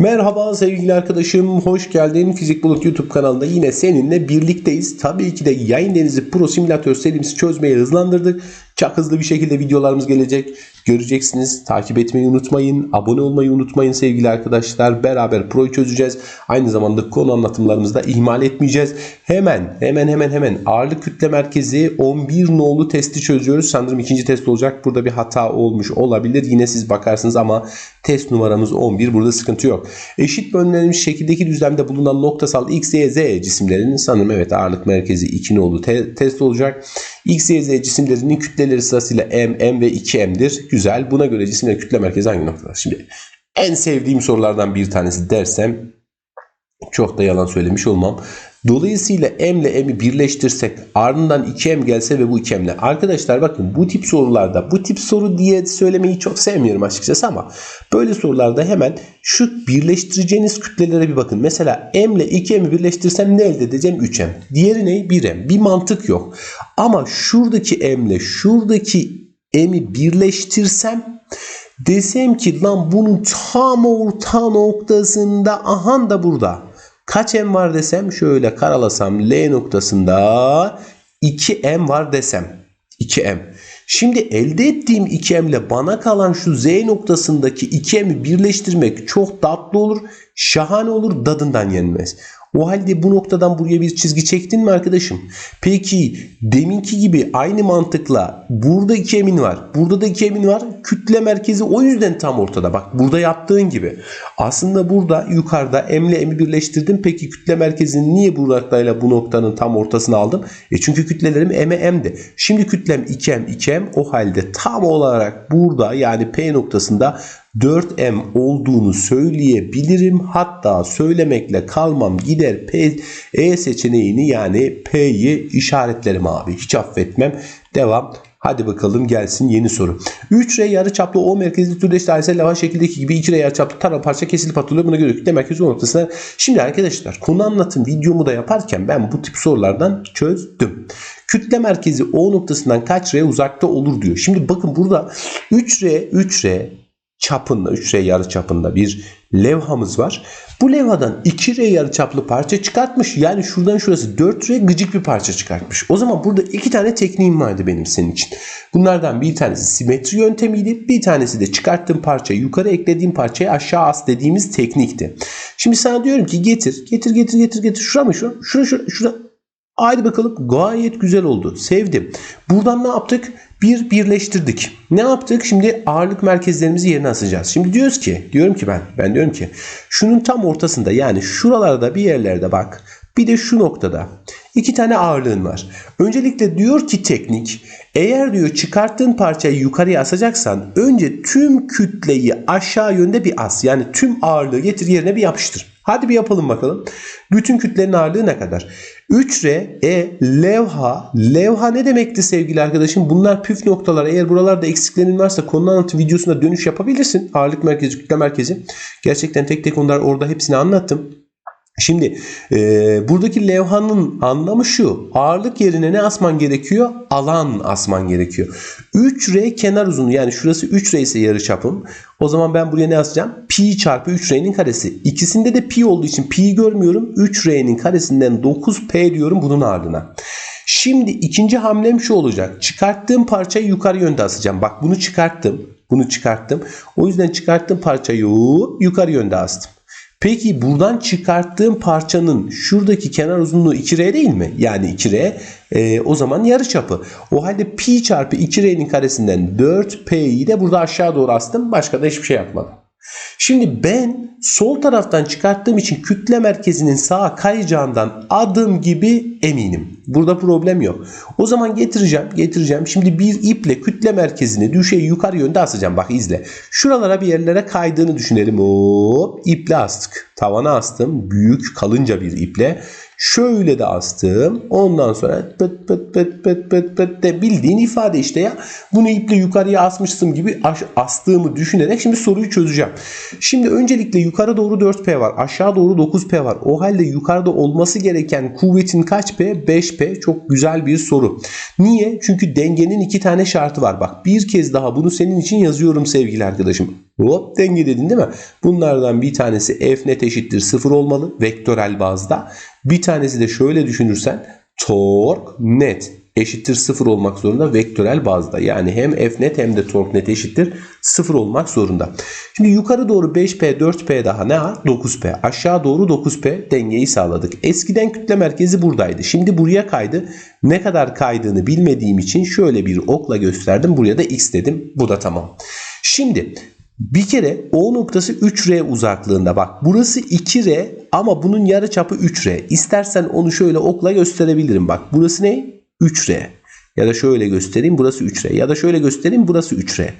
Merhaba sevgili arkadaşım, hoş geldin. Fizik Bulut YouTube kanalında yine seninle birlikteyiz. Tabii ki de Yayın Denizi Pro Simülatör serimizi çözmeyi hızlandırdık. Çok hızlı bir şekilde videolarımız gelecek. Göreceksiniz. Takip etmeyi unutmayın. Abone olmayı unutmayın sevgili arkadaşlar. Beraber Pro'yu çözeceğiz. Aynı zamanda konu anlatımlarımızı da ihmal etmeyeceğiz. Hemen hemen hemen hemen ağırlık kütle merkezi 11 nolu testi çözüyoruz. Sanırım ikinci test olacak. Burada bir hata olmuş olabilir. Yine siz bakarsınız ama test numaramız 11. Burada sıkıntı yok. Eşit bölünmemiş şekildeki düzlemde bulunan noktasal X, Y, Z cisimlerinin sanırım evet ağırlık merkezi 2 nolu te- test olacak. X, Y, Z cisimlerinin kütleleri sırasıyla M, M ve 2M'dir. Güzel. Buna göre cisimlerin kütle merkezi hangi noktada? Şimdi en sevdiğim sorulardan bir tanesi dersem çok da yalan söylemiş olmam. Dolayısıyla M ile M'i birleştirsek ardından 2M gelse ve bu 2M'le. Arkadaşlar bakın bu tip sorularda bu tip soru diye söylemeyi çok sevmiyorum açıkçası ama böyle sorularda hemen şu birleştireceğiniz kütlelere bir bakın. Mesela M ile 2M'i birleştirsem ne elde edeceğim? 3M. Diğeri ne? 1M. Bir mantık yok. Ama şuradaki M ile şuradaki M'i birleştirsem desem ki lan bunun tam orta noktasında ahan da burada. Kaç m var desem şöyle karalasam L noktasında 2m var desem. 2m. Şimdi elde ettiğim 2m ile bana kalan şu z noktasındaki 2m'i birleştirmek çok tatlı olur. Şahane olur dadından yenmez. O halde bu noktadan buraya bir çizgi çektin mi arkadaşım? Peki deminki gibi aynı mantıkla burada iki emin var. Burada da iki emin var. Kütle merkezi o yüzden tam ortada. Bak burada yaptığın gibi. Aslında burada yukarıda M ile M'i birleştirdim. Peki kütle merkezini niye bu noktayla bu noktanın tam ortasına aldım? E çünkü kütlelerim M'e M'di. Şimdi kütlem 2M 2M o halde tam olarak burada yani P noktasında 4M olduğunu söyleyebilirim. Hatta söylemekle kalmam gider P, E seçeneğini yani P'yi işaretlerim abi. Hiç affetmem. Devam. Hadi bakalım gelsin yeni soru. 3R yarıçaplı O merkezli türdeş dairesel lava şekildeki gibi 2R yarıçaplı tara parça kesilip atılıyor. Buna göre kütle merkezi o noktasına. Şimdi arkadaşlar konu anlatım videomu da yaparken ben bu tip sorulardan çözdüm. Kütle merkezi O noktasından kaç R uzakta olur diyor. Şimdi bakın burada 3R 3R çapında 3R yarı çapında bir levhamız var. Bu levhadan 2R yarı çaplı parça çıkartmış. Yani şuradan şurası 4R gıcık bir parça çıkartmış. O zaman burada iki tane tekniğim vardı benim senin için. Bunlardan bir tanesi simetri yöntemiydi. Bir tanesi de çıkarttığım parçayı yukarı eklediğim parçayı aşağı as dediğimiz teknikti. Şimdi sana diyorum ki getir getir getir getir getir. Şura mı şu? Şura şura şura. Haydi bakalım gayet güzel oldu. Sevdim. Buradan ne yaptık? Bir birleştirdik. Ne yaptık? Şimdi ağırlık merkezlerimizi yerine asacağız. Şimdi diyoruz ki, diyorum ki ben, ben diyorum ki şunun tam ortasında yani şuralarda bir yerlerde bak. Bir de şu noktada iki tane ağırlığın var. Öncelikle diyor ki teknik eğer diyor çıkarttığın parçayı yukarıya asacaksan önce tüm kütleyi aşağı yönde bir as. Yani tüm ağırlığı getir yerine bir yapıştır. Hadi bir yapalım bakalım. Bütün kütlenin ağırlığı ne kadar? 3R, E, levha. Levha ne demekti sevgili arkadaşım? Bunlar püf noktalar. Eğer buralarda eksiklerin varsa konu anlatı videosuna dönüş yapabilirsin. Ağırlık merkezi, kütle merkezi. Gerçekten tek tek onlar orada hepsini anlattım. Şimdi e, buradaki levhanın anlamı şu. Ağırlık yerine ne asman gerekiyor? Alan asman gerekiyor. 3R kenar uzunluğu yani şurası 3R ise yarıçapım. O zaman ben buraya ne asacağım? Pi çarpı 3R'nin karesi. İkisinde de pi olduğu için pi görmüyorum. 3R'nin karesinden 9P diyorum bunun ardına. Şimdi ikinci hamlem şu olacak. Çıkarttığım parçayı yukarı yönde asacağım. Bak bunu çıkarttım. Bunu çıkarttım. O yüzden çıkarttığım parçayı yukarı yönde astım. Peki buradan çıkarttığım parçanın şuradaki kenar uzunluğu 2R değil mi? Yani 2R e, o zaman yarıçapı. O halde pi çarpı 2R'nin karesinden 4P'yi de burada aşağı doğru astım. Başka da hiçbir şey yapmadım. Şimdi ben sol taraftan çıkarttığım için kütle merkezinin sağa kayacağından adım gibi eminim. Burada problem yok. O zaman getireceğim, getireceğim. Şimdi bir iple kütle merkezini düşey yukarı yönde asacağım. Bak izle. Şuralara bir yerlere kaydığını düşünelim. Hop iple astık. Tavana astım. Büyük kalınca bir iple. Şöyle de astım. Ondan sonra pıt pıt pıt pıt pıt pıt de bildiğin ifade işte ya. Bunu iple yukarıya asmıştım gibi astığımı düşünerek şimdi soruyu çözeceğim. Şimdi öncelikle yukarı doğru 4P var. Aşağı doğru 9P var. O halde yukarıda olması gereken kuvvetin kaç P? 5P. 5P çok güzel bir soru. Niye? Çünkü dengenin iki tane şartı var. Bak bir kez daha bunu senin için yazıyorum sevgili arkadaşım. Hop denge dedin değil mi? Bunlardan bir tanesi f net eşittir 0 olmalı vektörel bazda. Bir tanesi de şöyle düşünürsen tork net eşittir 0 olmak zorunda vektörel bazda. Yani hem f net hem de tork net eşittir 0 olmak zorunda. Şimdi yukarı doğru 5p 4p daha ne var? 9p. Aşağı doğru 9p dengeyi sağladık. Eskiden kütle merkezi buradaydı. Şimdi buraya kaydı. Ne kadar kaydığını bilmediğim için şöyle bir okla gösterdim. Buraya da x dedim. Bu da tamam. Şimdi bir kere O noktası 3R uzaklığında. Bak burası 2R ama bunun yarıçapı 3R. İstersen onu şöyle okla gösterebilirim. Bak burası ne? 3R. Ya da şöyle göstereyim burası 3R. Ya da şöyle göstereyim burası 3R.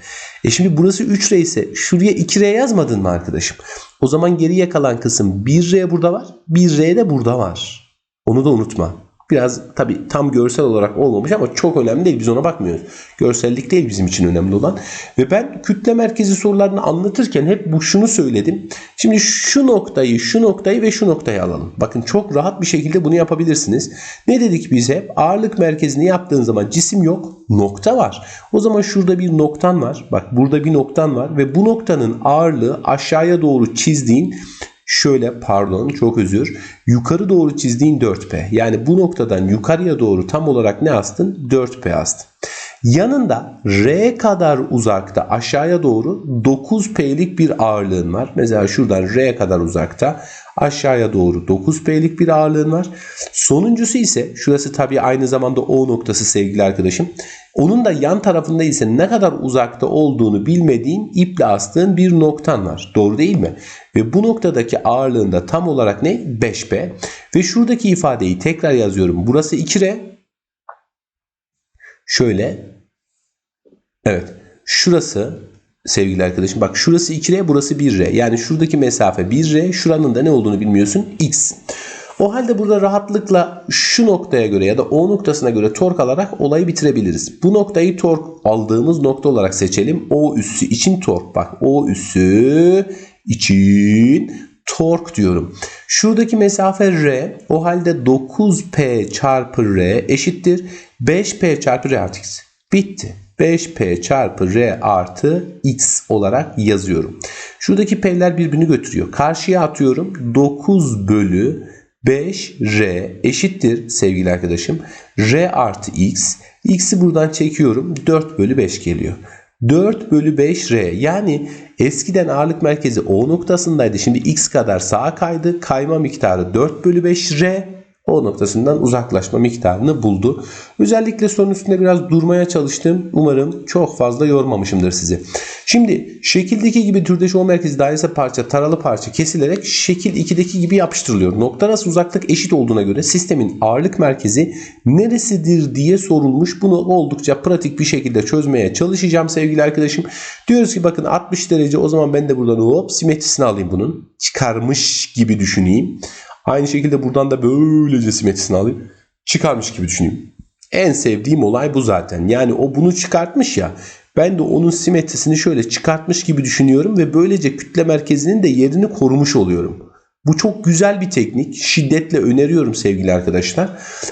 E şimdi burası 3R ise şuraya 2R yazmadın mı arkadaşım? O zaman geriye kalan kısım 1R burada var. 1R de burada var. Onu da unutma. Biraz tabi tam görsel olarak olmamış ama çok önemli değil. Biz ona bakmıyoruz. Görsellik değil bizim için önemli olan. Ve ben kütle merkezi sorularını anlatırken hep bu şunu söyledim. Şimdi şu noktayı, şu noktayı ve şu noktayı alalım. Bakın çok rahat bir şekilde bunu yapabilirsiniz. Ne dedik biz hep? Ağırlık merkezini yaptığın zaman cisim yok, nokta var. O zaman şurada bir noktan var. Bak burada bir noktan var ve bu noktanın ağırlığı aşağıya doğru çizdiğin şöyle pardon çok özür. Yukarı doğru çizdiğin 4P yani bu noktadan yukarıya doğru tam olarak ne astın? 4P astın. Yanında R kadar uzakta aşağıya doğru 9P'lik bir ağırlığın var. Mesela şuradan R kadar uzakta aşağıya doğru 9P'lik bir ağırlığın var. Sonuncusu ise şurası tabii aynı zamanda O noktası sevgili arkadaşım. Onun da yan tarafında ise ne kadar uzakta olduğunu bilmediğin iple astığın bir noktan var. Doğru değil mi? Ve bu noktadaki ağırlığında tam olarak ne? 5P. Ve şuradaki ifadeyi tekrar yazıyorum. Burası 2R. Şöyle. Evet. Şurası sevgili arkadaşım. Bak şurası 2R burası 1R. Yani şuradaki mesafe 1R. Şuranın da ne olduğunu bilmiyorsun. X. O halde burada rahatlıkla şu noktaya göre ya da o noktasına göre tork alarak olayı bitirebiliriz. Bu noktayı tork aldığımız nokta olarak seçelim. O üssü için tork. Bak O üssü için tork diyorum. Şuradaki mesafe R. O halde 9P çarpı R eşittir. 5P çarpı R artı X. Bitti. 5P çarpı R artı X olarak yazıyorum. Şuradaki P'ler birbirini götürüyor. Karşıya atıyorum. 9 bölü 5R eşittir sevgili arkadaşım. R artı X. X'i buradan çekiyorum. 4 bölü 5 geliyor. 4 bölü 5 R yani eskiden ağırlık merkezi O noktasındaydı. Şimdi X kadar sağa kaydı. Kayma miktarı 4 bölü 5 R. O noktasından uzaklaşma miktarını buldu. Özellikle sorunun üstünde biraz durmaya çalıştım. Umarım çok fazla yormamışımdır sizi. Şimdi şekildeki gibi türdeş O merkezi dairesel parça taralı parça kesilerek şekil 2'deki gibi yapıştırılıyor. Nokta arası uzaklık eşit olduğuna göre sistemin ağırlık merkezi neresidir diye sorulmuş. Bunu oldukça pratik bir şekilde çözmeye çalışacağım sevgili arkadaşım. Diyoruz ki bakın 60 derece o zaman ben de buradan hop simetrisini alayım bunun. Çıkarmış gibi düşüneyim. Aynı şekilde buradan da böylece simetrisini alayım. Çıkarmış gibi düşüneyim. En sevdiğim olay bu zaten. Yani o bunu çıkartmış ya. Ben de onun simetrisini şöyle çıkartmış gibi düşünüyorum ve böylece kütle merkezinin de yerini korumuş oluyorum. Bu çok güzel bir teknik. Şiddetle öneriyorum sevgili arkadaşlar.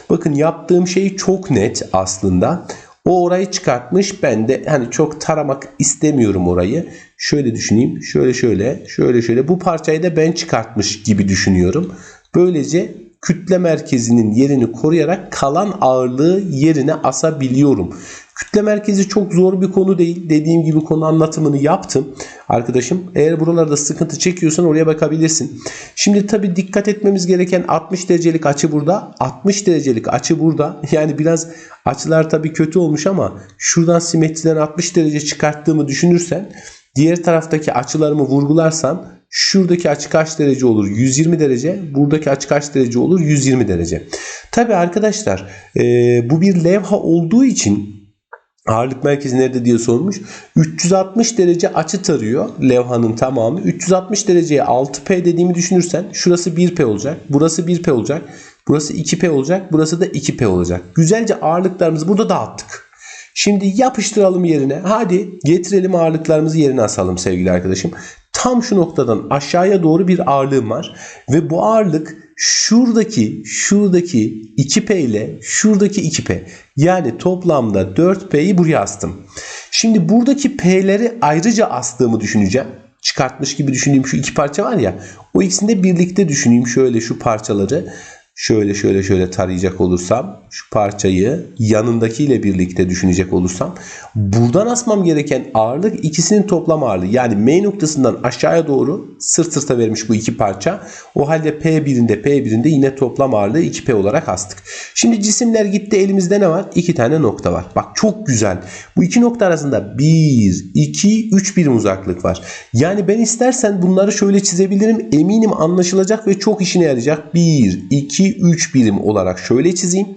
Bakın yaptığım şey çok net aslında. O orayı çıkartmış. Ben de hani çok taramak istemiyorum orayı. Şöyle düşüneyim. Şöyle şöyle. Şöyle şöyle. Bu parçayı da ben çıkartmış gibi düşünüyorum. Böylece kütle merkezinin yerini koruyarak kalan ağırlığı yerine asabiliyorum. Kütle merkezi çok zor bir konu değil. Dediğim gibi konu anlatımını yaptım. Arkadaşım eğer buralarda sıkıntı çekiyorsan oraya bakabilirsin. Şimdi tabi dikkat etmemiz gereken 60 derecelik açı burada. 60 derecelik açı burada. Yani biraz açılar tabi kötü olmuş ama şuradan simetriden 60 derece çıkarttığımı düşünürsen diğer taraftaki açılarımı vurgularsam Şuradaki açı kaç derece olur? 120 derece. Buradaki açı kaç derece olur? 120 derece. Tabi arkadaşlar e, bu bir levha olduğu için ağırlık merkezi nerede diye sormuş. 360 derece açı tarıyor levhanın tamamı. 360 dereceye 6P dediğimi düşünürsen şurası 1P olacak. Burası 1P olacak. Burası 2P olacak. Burası da 2P olacak. Güzelce ağırlıklarımızı burada dağıttık. Şimdi yapıştıralım yerine. Hadi getirelim ağırlıklarımızı yerine asalım sevgili arkadaşım. Tam şu noktadan aşağıya doğru bir ağırlığım var. Ve bu ağırlık şuradaki şuradaki 2P ile şuradaki 2P. Yani toplamda 4P'yi buraya astım. Şimdi buradaki P'leri ayrıca astığımı düşüneceğim. Çıkartmış gibi düşündüğüm şu iki parça var ya. O ikisini de birlikte düşüneyim şöyle şu parçaları. Şöyle şöyle şöyle tarayacak olursam şu parçayı yanındakiyle birlikte düşünecek olursam buradan asmam gereken ağırlık ikisinin toplam ağırlığı. Yani M noktasından aşağıya doğru sırt sırta vermiş bu iki parça. O halde P1'inde P1'inde yine toplam ağırlığı 2P olarak astık. Şimdi cisimler gitti elimizde ne var? İki tane nokta var. Bak çok güzel. Bu iki nokta arasında 1, 2, 3 birim uzaklık var. Yani ben istersen bunları şöyle çizebilirim. Eminim anlaşılacak ve çok işine yarayacak. 1, 2, 3 birim olarak şöyle çizeyim.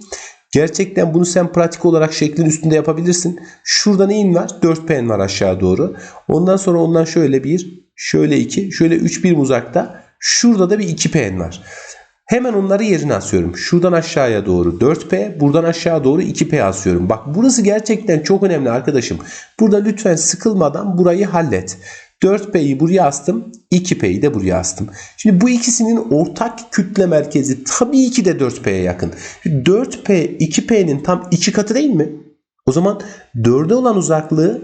Gerçekten bunu sen pratik olarak şeklin üstünde yapabilirsin. Şurada neyin var? 4 pen var aşağı doğru. Ondan sonra ondan şöyle bir, şöyle iki, şöyle 3 birim uzakta. Şurada da bir 2 pen var. Hemen onları yerine asıyorum. Şuradan aşağıya doğru 4P, buradan aşağı doğru 2P asıyorum. Bak burası gerçekten çok önemli arkadaşım. Burada lütfen sıkılmadan burayı hallet. 4P'yi buraya astım, 2P'yi de buraya astım. Şimdi bu ikisinin ortak kütle merkezi tabii ki de 4P'ye yakın. 4P 2P'nin tam iki katı değil mi? O zaman 4'e olan uzaklığı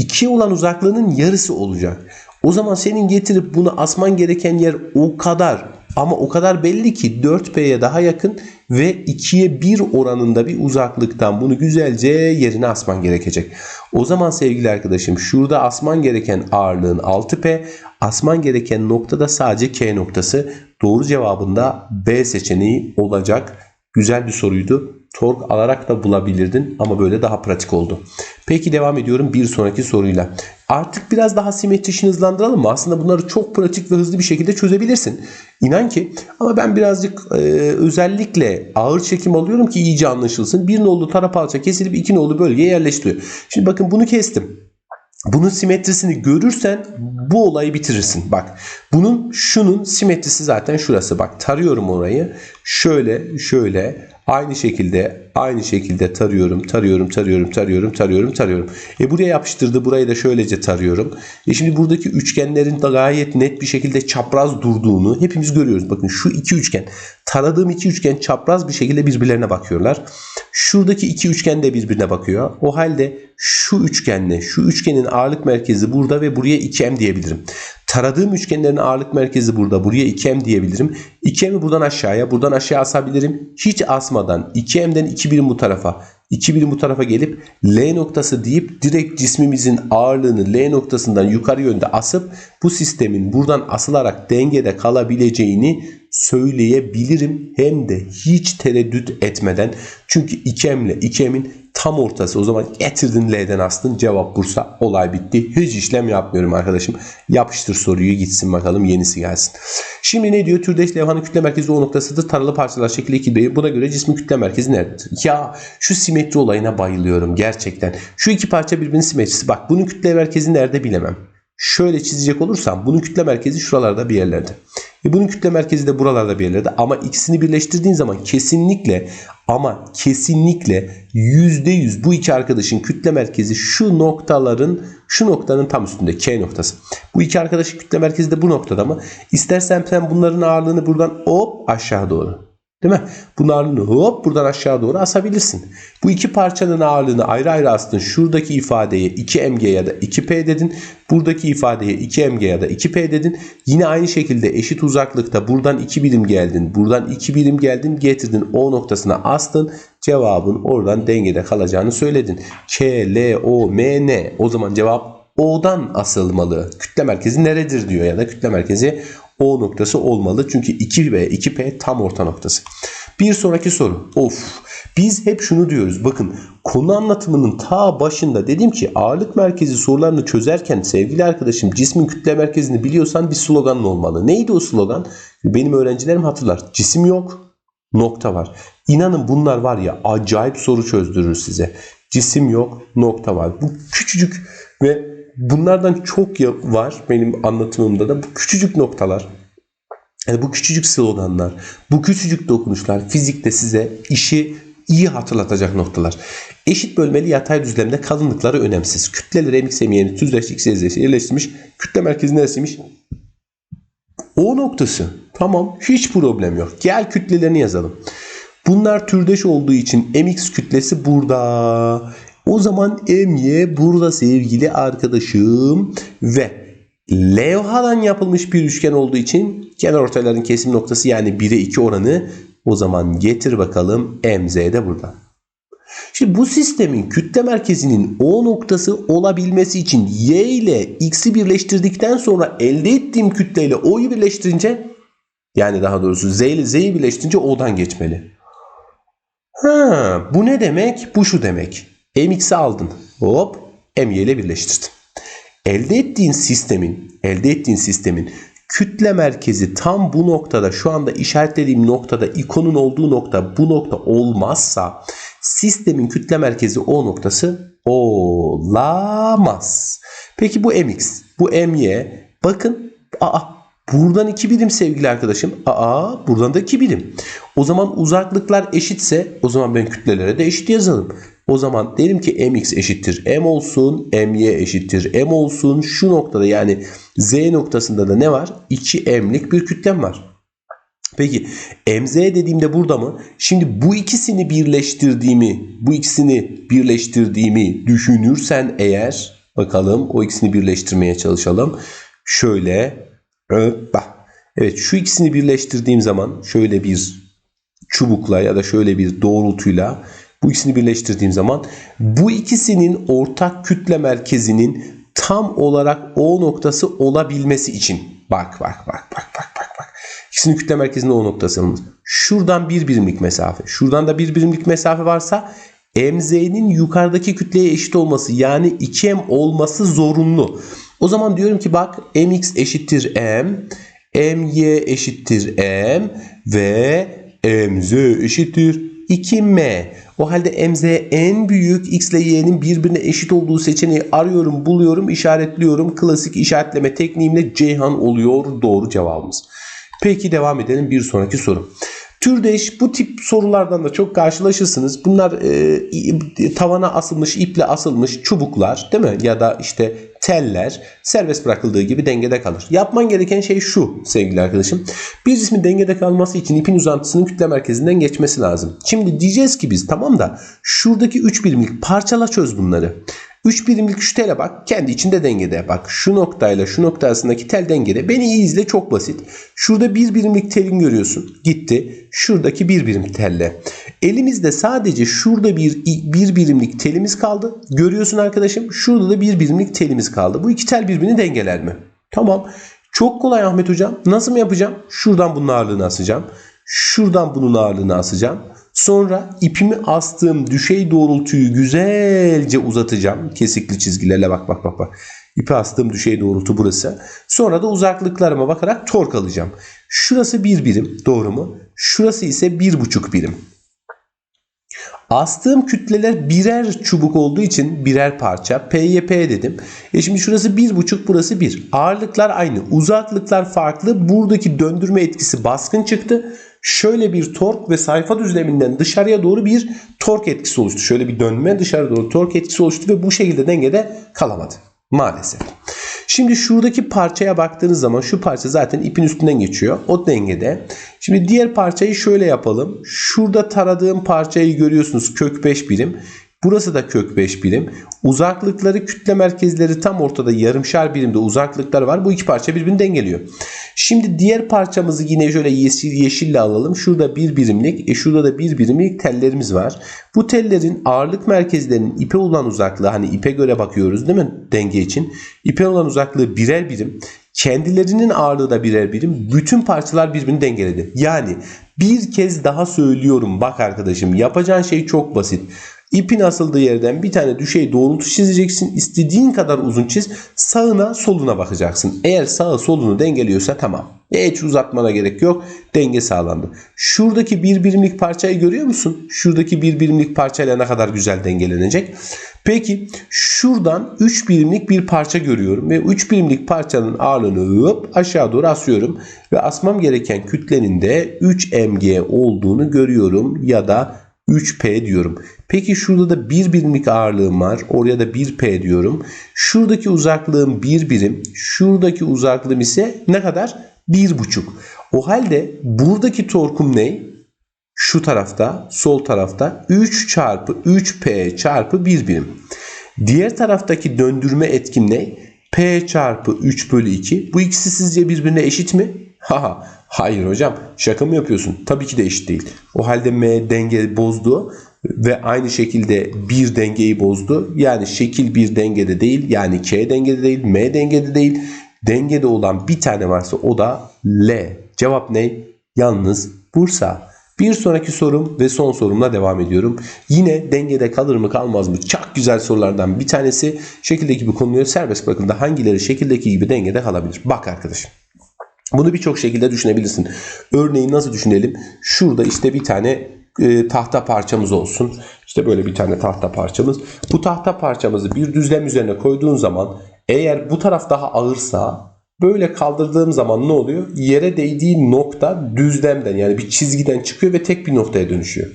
2'ye olan uzaklığının yarısı olacak. O zaman senin getirip bunu asman gereken yer o kadar ama o kadar belli ki 4P'ye daha yakın ve 2'ye 1 oranında bir uzaklıktan bunu güzelce yerine asman gerekecek. O zaman sevgili arkadaşım şurada asman gereken ağırlığın 6P, asman gereken nokta da sadece K noktası. Doğru cevabında B seçeneği olacak. Güzel bir soruydu. Tork alarak da bulabilirdin ama böyle daha pratik oldu. Peki devam ediyorum bir sonraki soruyla. Artık biraz daha simetri işini hızlandıralım mı? Aslında bunları çok pratik ve hızlı bir şekilde çözebilirsin. İnan ki ama ben birazcık e, özellikle ağır çekim alıyorum ki iyice anlaşılsın. Bir nolu tara parça kesilip iki nolu bölgeye yerleştiriyor. Şimdi bakın bunu kestim. Bunun simetrisini görürsen bu olayı bitirirsin. Bak bunun şunun simetrisi zaten şurası. Bak tarıyorum orayı. Şöyle şöyle aynı şekilde aynı şekilde tarıyorum tarıyorum tarıyorum tarıyorum tarıyorum tarıyorum. E buraya yapıştırdı burayı da şöylece tarıyorum. E şimdi buradaki üçgenlerin de gayet net bir şekilde çapraz durduğunu hepimiz görüyoruz. Bakın şu iki üçgen taradığım iki üçgen çapraz bir şekilde birbirlerine bakıyorlar. Şuradaki iki üçgen de birbirine bakıyor. O halde şu üçgenle şu üçgenin ağırlık merkezi burada ve buraya 2M diyebilirim. Taradığım üçgenlerin ağırlık merkezi burada. Buraya 2M diyebilirim. 2M'i buradan aşağıya, buradan aşağı asabilirim. Hiç asmadan 2M'den 2 birim bu tarafa, 2 birim bu tarafa gelip L noktası deyip direkt cismimizin ağırlığını L noktasından yukarı yönde asıp bu sistemin buradan asılarak dengede kalabileceğini söyleyebilirim. Hem de hiç tereddüt etmeden. Çünkü 2M ile 2M'in tam ortası. O zaman getirdin L'den astın. Cevap Bursa. Olay bitti. Hiç işlem yapmıyorum arkadaşım. Yapıştır soruyu gitsin bakalım yenisi gelsin. Şimdi ne diyor? Türdeş levhanın kütle merkezi O noktasıdır. Taralı parçalar şekli 2 değil. Buna göre cismin kütle merkezi nerededir? Ya şu simetri olayına bayılıyorum gerçekten. Şu iki parça birbirinin simetrisi. Bak bunun kütle merkezi nerede bilemem. Şöyle çizecek olursam bunun kütle merkezi şuralarda bir yerlerde. E bunun kütle merkezi de buralarda bir yerlerde ama ikisini birleştirdiğin zaman kesinlikle ama kesinlikle %100 bu iki arkadaşın kütle merkezi şu noktaların şu noktanın tam üstünde K noktası. Bu iki arkadaşın kütle merkezi de bu noktada mı? İstersen sen bunların ağırlığını buradan hop aşağı doğru Değil mi? Bunun ağırlığını hop buradan aşağı doğru asabilirsin. Bu iki parçanın ağırlığını ayrı ayrı astın. Şuradaki ifadeye 2mg ya da 2p dedin. Buradaki ifadeye 2mg ya da 2p dedin. Yine aynı şekilde eşit uzaklıkta buradan 2 birim geldin. Buradan 2 birim geldin getirdin O noktasına astın. Cevabın oradan dengede kalacağını söyledin. K, L, O, M, N. O zaman cevap O'dan asılmalı. Kütle merkezi neredir diyor ya da kütle merkezi o noktası olmalı. Çünkü 2 ve 2P tam orta noktası. Bir sonraki soru. Of. Biz hep şunu diyoruz. Bakın konu anlatımının ta başında dedim ki ağırlık merkezi sorularını çözerken sevgili arkadaşım cismin kütle merkezini biliyorsan bir slogan olmalı. Neydi o slogan? Benim öğrencilerim hatırlar. Cisim yok. Nokta var. İnanın bunlar var ya acayip soru çözdürür size. Cisim yok. Nokta var. Bu küçücük ve bunlardan çok var benim anlatımımda da bu küçücük noktalar yani bu küçücük sloganlar, bu küçücük dokunuşlar fizikte size işi iyi hatırlatacak noktalar. Eşit bölmeli yatay düzlemde kalınlıkları önemsiz. Kütleleri mx emiyeni tüzleşik x'e yerleştirmiş. Kütle merkezi neresiymiş? O noktası. Tamam hiç problem yok. Gel kütlelerini yazalım. Bunlar türdeş olduğu için mx kütlesi burada. O zaman my burada sevgili arkadaşım ve levhadan yapılmış bir üçgen olduğu için kenar ortayların kesim noktası yani 1'e 2 oranı o zaman getir bakalım mz de burada. Şimdi bu sistemin kütle merkezinin O noktası olabilmesi için Y ile X'i birleştirdikten sonra elde ettiğim kütleyle O'yu birleştirince yani daha doğrusu Z ile Z'yi birleştirince O'dan geçmeli. Ha, bu ne demek? Bu şu demek. MX'i aldın. Hop MY ile birleştirdin. Elde ettiğin sistemin, elde ettiğin sistemin kütle merkezi tam bu noktada şu anda işaretlediğim noktada ikonun olduğu nokta bu nokta olmazsa sistemin kütle merkezi o noktası olamaz. Peki bu mx, bu my bakın aa buradan 2 birim sevgili arkadaşım. Aa buradan da 2 birim. O zaman uzaklıklar eşitse o zaman ben kütlelere de eşit yazalım. O zaman derim ki mx eşittir m olsun, my eşittir m olsun. Şu noktada yani z noktasında da ne var? 2m'lik bir kütlem var. Peki mz dediğimde burada mı? Şimdi bu ikisini birleştirdiğimi, bu ikisini birleştirdiğimi düşünürsen eğer bakalım o ikisini birleştirmeye çalışalım. Şöyle bak. Evet şu ikisini birleştirdiğim zaman şöyle bir çubukla ya da şöyle bir doğrultuyla bu ikisini birleştirdiğim zaman bu ikisinin ortak kütle merkezinin tam olarak O noktası olabilmesi için bak bak bak bak bak bak bak. İkisinin kütle merkezinde O noktası alınır. Şuradan bir birimlik mesafe. Şuradan da bir birimlik mesafe varsa MZ'nin yukarıdaki kütleye eşit olması yani 2M olması zorunlu. O zaman diyorum ki bak MX eşittir M, MY eşittir M ve MZ eşittir 2M. O halde MZ en büyük X ile Y'nin birbirine eşit olduğu seçeneği arıyorum, buluyorum, işaretliyorum. Klasik işaretleme tekniğimle Ceyhan oluyor doğru cevabımız. Peki devam edelim bir sonraki soru. Türdeş bu tip sorulardan da çok karşılaşırsınız. Bunlar e, tavana asılmış, iple asılmış çubuklar değil mi? Ya da işte teller serbest bırakıldığı gibi dengede kalır. Yapman gereken şey şu sevgili arkadaşım. Bir cismin dengede kalması için ipin uzantısının kütle merkezinden geçmesi lazım. Şimdi diyeceğiz ki biz tamam da şuradaki 3 birimlik parçala çöz bunları. 3 birimlik şu tele bak kendi içinde dengede. Bak şu noktayla şu nokta arasındaki tel dengede. Beni iyi izle çok basit. Şurada bir birimlik telin görüyorsun. Gitti. Şuradaki bir birim telle. Elimizde sadece şurada bir, bir birimlik telimiz kaldı. Görüyorsun arkadaşım. Şurada da bir birimlik telimiz kaldı. Bu iki tel birbirini dengeler mi? Tamam. Çok kolay Ahmet hocam. Nasıl mı yapacağım? Şuradan bunun ağırlığını asacağım. Şuradan bunun ağırlığını asacağım. Sonra ipimi astığım düşey doğrultuyu güzelce uzatacağım. Kesikli çizgilerle bak bak bak bak. İpi astığım düşey doğrultu burası. Sonra da uzaklıklarıma bakarak tork alacağım. Şurası bir birim doğru mu? Şurası ise bir buçuk birim. Astığım kütleler birer çubuk olduğu için birer parça. PYP dedim. E şimdi şurası bir buçuk, burası bir. Ağırlıklar aynı. Uzaklıklar farklı. Buradaki döndürme etkisi baskın çıktı. Şöyle bir tork ve sayfa düzleminden dışarıya doğru bir tork etkisi oluştu. Şöyle bir dönme dışarı doğru tork etkisi oluştu ve bu şekilde dengede kalamadı. Maalesef. Şimdi şuradaki parçaya baktığınız zaman şu parça zaten ipin üstünden geçiyor. O dengede. Şimdi diğer parçayı şöyle yapalım. Şurada taradığım parçayı görüyorsunuz kök 5 birim. Burası da kök 5 birim. Uzaklıkları kütle merkezleri tam ortada yarımşar birimde uzaklıklar var. Bu iki parça birbirini dengeliyor. Şimdi diğer parçamızı yine şöyle yeşil yeşille alalım. Şurada bir birimlik, e şurada da bir birimlik tellerimiz var. Bu tellerin ağırlık merkezlerinin ipe olan uzaklığı hani ipe göre bakıyoruz değil mi denge için? İpe olan uzaklığı birer birim. Kendilerinin ağırlığı da birer birim. Bütün parçalar birbirini dengeledi. Yani bir kez daha söylüyorum bak arkadaşım yapacağın şey çok basit. İpin asıldığı yerden bir tane düşey doğrultu çizeceksin. İstediğin kadar uzun çiz. Sağına soluna bakacaksın. Eğer sağı solunu dengeliyorsa tamam. Hiç uzatmana gerek yok. Denge sağlandı. Şuradaki bir birimlik parçayı görüyor musun? Şuradaki bir birimlik parçayla ne kadar güzel dengelenecek. Peki şuradan 3 birimlik bir parça görüyorum. Ve 3 birimlik parçanın ağırlığını hop aşağı doğru asıyorum. Ve asmam gereken kütlenin de 3 mg olduğunu görüyorum. Ya da 3P diyorum. Peki şurada da 1 birimlik ağırlığım var. Oraya da 1P diyorum. Şuradaki uzaklığım 1 birim. Şuradaki uzaklığım ise ne kadar? 1,5. O halde buradaki torkum ne? Şu tarafta, sol tarafta 3 çarpı 3P çarpı 1 birim. Diğer taraftaki döndürme etkin ne? P çarpı 3 bölü 2. Bu ikisi sizce birbirine eşit mi? Haha. Hayır hocam şaka mı yapıyorsun? Tabii ki de eşit değil. O halde M denge bozdu ve aynı şekilde bir dengeyi bozdu. Yani şekil bir dengede değil yani K dengede değil M dengede değil. Dengede olan bir tane varsa o da L. Cevap ne? Yalnız Bursa. Bir sonraki sorum ve son sorumla devam ediyorum. Yine dengede kalır mı kalmaz mı? Çok güzel sorulardan bir tanesi. Şekildeki bir konuyu serbest bırakın da hangileri şekildeki gibi dengede kalabilir? Bak arkadaşım. Bunu birçok şekilde düşünebilirsin. Örneğin nasıl düşünelim? Şurada işte bir tane e, tahta parçamız olsun. İşte böyle bir tane tahta parçamız. Bu tahta parçamızı bir düzlem üzerine koyduğun zaman eğer bu taraf daha ağırsa böyle kaldırdığım zaman ne oluyor? Yere değdiği nokta düzlemden yani bir çizgiden çıkıyor ve tek bir noktaya dönüşüyor.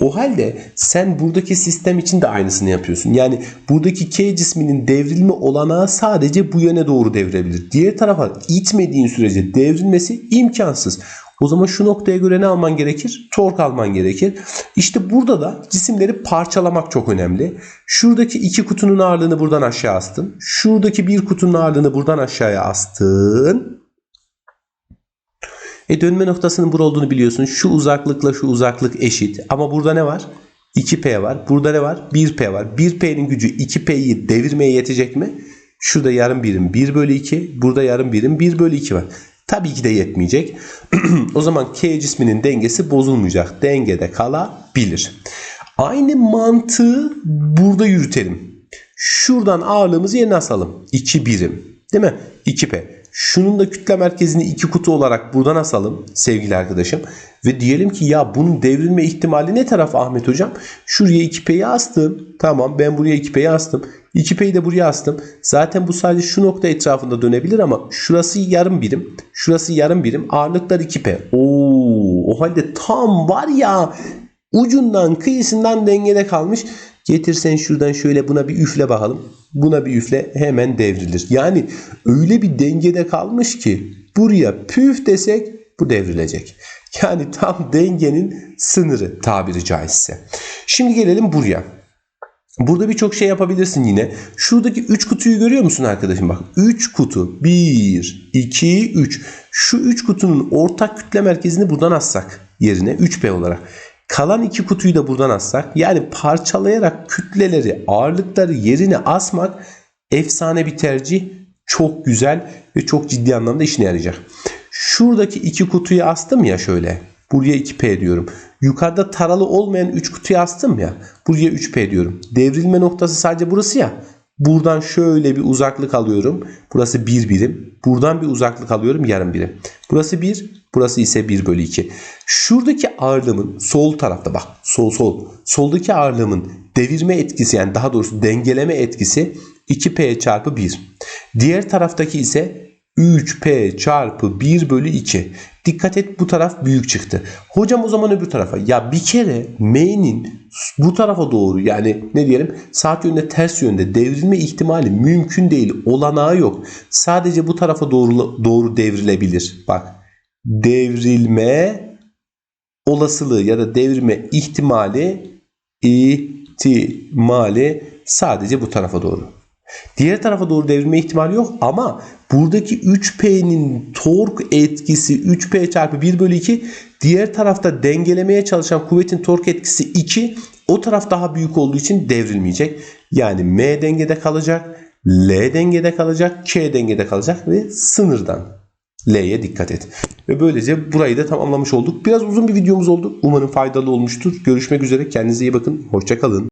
O halde sen buradaki sistem için de aynısını yapıyorsun. Yani buradaki K cisminin devrilme olanağı sadece bu yöne doğru devrilebilir. Diğer tarafa itmediğin sürece devrilmesi imkansız. O zaman şu noktaya göre ne alman gerekir? Tork alman gerekir. İşte burada da cisimleri parçalamak çok önemli. Şuradaki iki kutunun ağırlığını buradan aşağı astın. Şuradaki bir kutunun ağırlığını buradan aşağıya astın. E dönme noktasının bura olduğunu biliyorsun. Şu uzaklıkla şu uzaklık eşit. Ama burada ne var? 2P var. Burada ne var? 1P var. 1P'nin gücü 2P'yi devirmeye yetecek mi? Şurada yarım birim 1 bölü 2. Burada yarım birim 1 bölü 2 var. Tabii ki de yetmeyecek. o zaman K cisminin dengesi bozulmayacak. Dengede kalabilir. Aynı mantığı burada yürütelim. Şuradan ağırlığımızı yerine asalım. 2 birim. Değil mi? 2P. Şunun da kütle merkezini iki kutu olarak buradan asalım sevgili arkadaşım. Ve diyelim ki ya bunun devrilme ihtimali ne taraf Ahmet hocam? Şuraya 2P'yi astım. Tamam ben buraya 2P'yi astım. 2P'yi de buraya astım. Zaten bu sadece şu nokta etrafında dönebilir ama şurası yarım birim. Şurası yarım birim. Ağırlıklar 2P. Oo, o halde tam var ya ucundan kıyısından dengede kalmış. Getirsen şuradan şöyle buna bir üfle bakalım. Buna bir üfle hemen devrilir. Yani öyle bir dengede kalmış ki buraya püf desek bu devrilecek. Yani tam dengenin sınırı tabiri caizse. Şimdi gelelim buraya. Burada birçok şey yapabilirsin yine. Şuradaki 3 kutuyu görüyor musun arkadaşım? Bak 3 kutu. 1, 2, 3. Şu 3 kutunun ortak kütle merkezini buradan assak yerine 3P olarak. Kalan iki kutuyu da buradan assak yani parçalayarak kütleleri ağırlıkları yerine asmak efsane bir tercih. Çok güzel ve çok ciddi anlamda işine yarayacak. Şuradaki iki kutuyu astım ya şöyle. Buraya 2P diyorum. Yukarıda taralı olmayan 3 kutuyu astım ya. Buraya 3P diyorum. Devrilme noktası sadece burası ya. Buradan şöyle bir uzaklık alıyorum. Burası 1 birim. Buradan bir uzaklık alıyorum yarım birim. Burası 1, burası ise 1 bölü 2. Şuradaki ağırlığımın sol tarafta bak sol sol. Soldaki ağırlığımın devirme etkisi yani daha doğrusu dengeleme etkisi 2P çarpı 1. Diğer taraftaki ise 3P çarpı 1 bölü 2. Dikkat et bu taraf büyük çıktı. Hocam o zaman öbür tarafa. Ya bir kere M'nin bu tarafa doğru yani ne diyelim saat yönünde ters yönde devrilme ihtimali mümkün değil. Olanağı yok. Sadece bu tarafa doğru, doğru devrilebilir. Bak devrilme olasılığı ya da devrilme ihtimali ihtimali sadece bu tarafa doğru. Diğer tarafa doğru devrilme ihtimali yok ama buradaki 3P'nin tork etkisi 3P çarpı 1 bölü 2 diğer tarafta dengelemeye çalışan kuvvetin tork etkisi 2 o taraf daha büyük olduğu için devrilmeyecek. Yani M dengede kalacak, L dengede kalacak, K dengede kalacak ve sınırdan L'ye dikkat et. Ve böylece burayı da tamamlamış olduk. Biraz uzun bir videomuz oldu. Umarım faydalı olmuştur. Görüşmek üzere. Kendinize iyi bakın. Hoşçakalın.